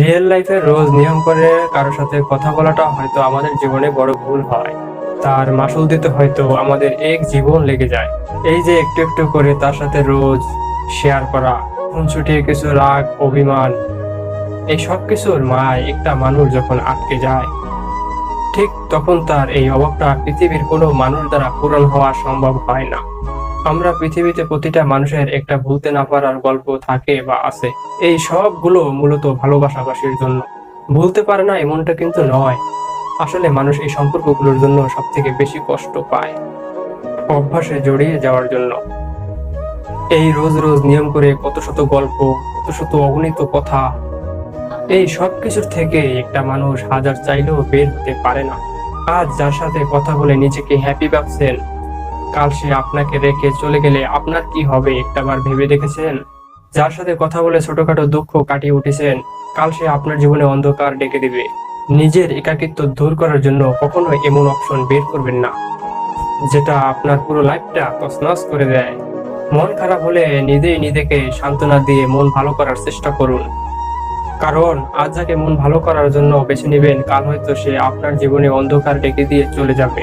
Real লাইফে রোজ নিয়ম করে কারোর সাথে কথা বলাটা হয়তো আমাদের জীবনে বড় ভুল হয়। তার মাসুল দিতে হয়তো আমাদের এক জীবন লেগে যায়। এই যে একটু একটু করে তার সাথে রোজ শেয়ার করা ছুটিয়ে কিছু রাগ, অভিমান, এই সব কিছুর মায় একটা মানুষ যখন আটকে যায়, ঠিক তখন তার এই অভাবটা পৃথিবীর কোনো মানুষ দ্বারা পূরণ হওয়া সম্ভব হয় না। আমরা পৃথিবীতে প্রতিটা মানুষের একটা ভুলতে না পারার গল্প থাকে বা আছে। এই সবগুলো মূলত ভালোবাসাবাসীর জন্য। ভুলতে পারে না এমনটা কিন্তু নয়। আসলে মানুষ এই সম্পর্কগুলোর জন্য সব থেকে বেশি কষ্ট পায়। অভ্যাসে জড়িয়ে যাওয়ার জন্য। এই রোজ রোজ নিয়ম করে কত শত গল্প, কত শত অগণিত কথা, এই সব কিছুর থেকে একটা মানুষ হাজার চাইলেও বের হতে পারে না। আজ যার সাথে কথা বলে নিজেকে হ্যাপি ভাবছেন কাল সে আপনাকে রেখে চলে গেলে আপনার কি হবে একটাবার ভেবে দেখেছেন? যার সাথে কথা বলে ছোটখাটো দুঃখ কাটিয়ে উঠেছেন, কাল সে আপনার জীবনে অন্ধকার ডেকে দিবে। নিজের একাকিত্ব দূর করার জন্য কখনো এমন অপশন বের করবেন না, যেটা আপনার পুরো লাইফটা তছনছ করে দেয়। মন খারাপ হলে নিজেই নিজেকে সান্ত্বনা দিয়ে মন ভালো করার চেষ্টা করুন। কারণ আজ যাকে মন ভালো করার জন্য বেছে নেবেন, কাল হয়তো সে আপনার জীবনে অন্ধকার ডেকে দিয়ে চলে যাবে।